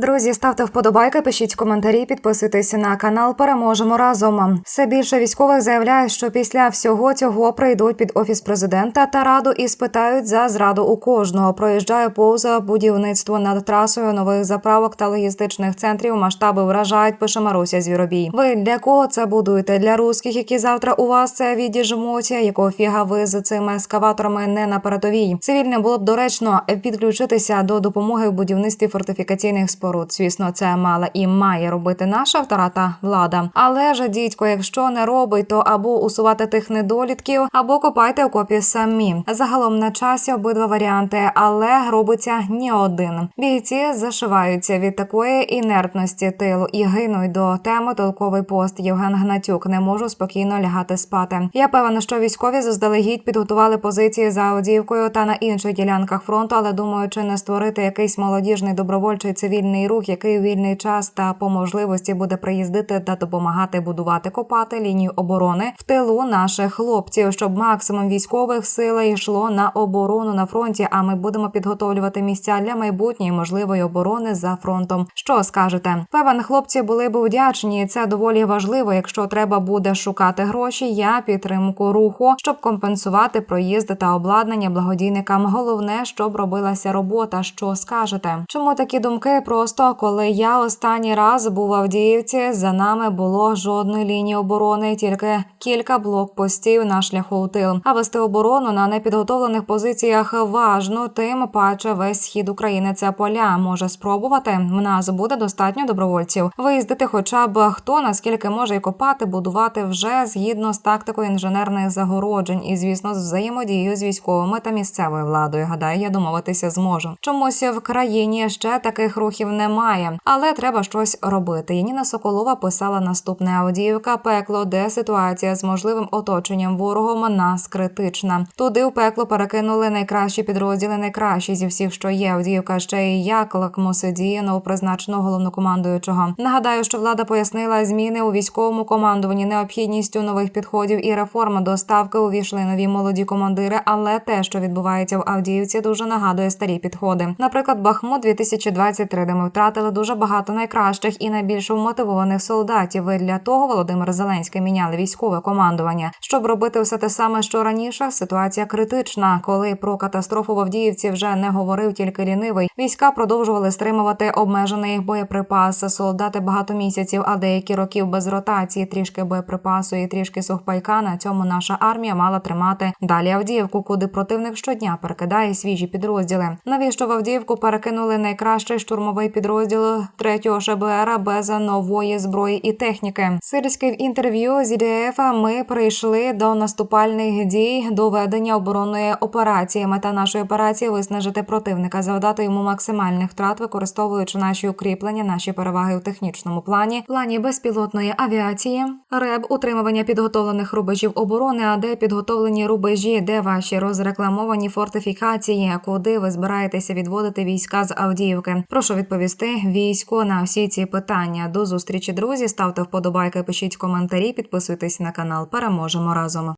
Друзі, ставте вподобайки, пишіть коментарі, підписуйтесь на канал. Переможемо разом. Все більше військових заявляє, що після всього цього прийдуть під офіс президента та раду і спитають за зраду у кожного. Проїжджає повза будівництво над трасою нових заправок та логістичних центрів. Масштаби вражають. Пише Маруся Звіробій. Ви для кого це будуєте? Для русських, які завтра у вас це відіжмуть? Якого фіга ви з цими ескаваторами не на передовій? Цивільне було б доречно підключитися до допомоги в будівництві фортифікаційних споруд. Звісно, це мала і має робити наша втората влада. Але ж дідько, якщо не робить, то або усувати тих недолітків, або копайте окопі самі. Загалом на часі обидва варіанти, але робиться ні один. Бійці зашиваються від такої інертності тилу і гинуть до теми толковий пост. Євген Гнатюк не можу спокійно лягати спати. Я певна, що військові заздалегідь підготували позиції за Авдіївкою та на інших ділянках фронту, але думаю, чи не створити якийсь молодіжний добровольчий цивільний рух, який у вільний час та по можливості буде приїздити та допомагати будувати копати лінію оборони в тилу наших хлопців, щоб максимум військових сил йшло на оборону на фронті. А ми будемо підготовлювати місця для майбутньої можливої оборони за фронтом. Що скажете? Певен хлопці були б вдячні. Це доволі важливо. Якщо треба буде шукати гроші, я підтримку руху, щоб компенсувати проїзди та обладнання благодійникам. Головне, щоб робилася робота. Що скажете? Чому такі думки? Просто коли я останній раз був в Авдіївці, за нами було жодної лінії оборони, тільки кілька блокпостів на шляху у тил. А вести оборону на непідготовлених позиціях важно, тим паче весь схід України це поля. Може спробувати. В нас буде достатньо добровольців. Виїздити, хоча б хто наскільки може і копати, будувати вже згідно з тактикою інженерних загороджень, і звісно, з взаємодією з військовими та місцевою владою. Гадаю, я домовитися зможу. Чомусь в країні ще таких рухів немає, але треба щось робити. Яніна Соколова писала наступне Авдіївка пекло, де ситуація з можливим оточенням ворогом нас критична. Туди у пекло перекинули найкращі підрозділи, найкращі зі всіх, що є. Авдіївка ще й як лакмус діє новопризначеного головнокомандуючого. Нагадаю, що влада пояснила зміни у військовому командуванні необхідністю нових підходів і реформи доставки увійшли нові молоді командири. Але те, що відбувається в Авдіївці, дуже нагадує старі підходи. Наприклад, Бахмут 2023, де ми втратили дуже багато найкращих і найбільш вмотивованих солдатів. І для того Володимир Зеленський міняли військове командування. Щоб робити все те саме, що раніше, ситуація критична. Коли про катастрофу в Авдіївці вже не говорив тільки лінивий. Війська продовжували стримувати обмежений боєприпас. Солдати багато місяців, а деякі років без ротації, трішки боєприпасу і трішки сухпайка. На цьому наша армія мала тримати далі Авдіївку, куди противник щодня перекидає свіжі підрозділи. Навіщо в Авдіївку перекинули найкращий штурмовий підрозділ 3-го ШБР без нової зброї і техніки? Сирський в інтерв'ю з ІДФ ми прийшли до наступальних дій до ведення оборонної операції. Мета нашої операції виснажити противника, завдати йому максимальних втрат, використовуючи наші укріплення, наші переваги у технічному плані, плані безпілотної авіації, РЕБ, утримування підготовлених рубежів оборони, а де підготовлені рубежі, де ваші розрекламовані фортифікації, куди ви збираєтеся відводити війська з Авдіївки. Прошу відповісти військо на всі ці питання. До зустрічі, друзі. Ставте вподобайки, пишіть коментарі, підписуйтесь на канал. Переможемо разом.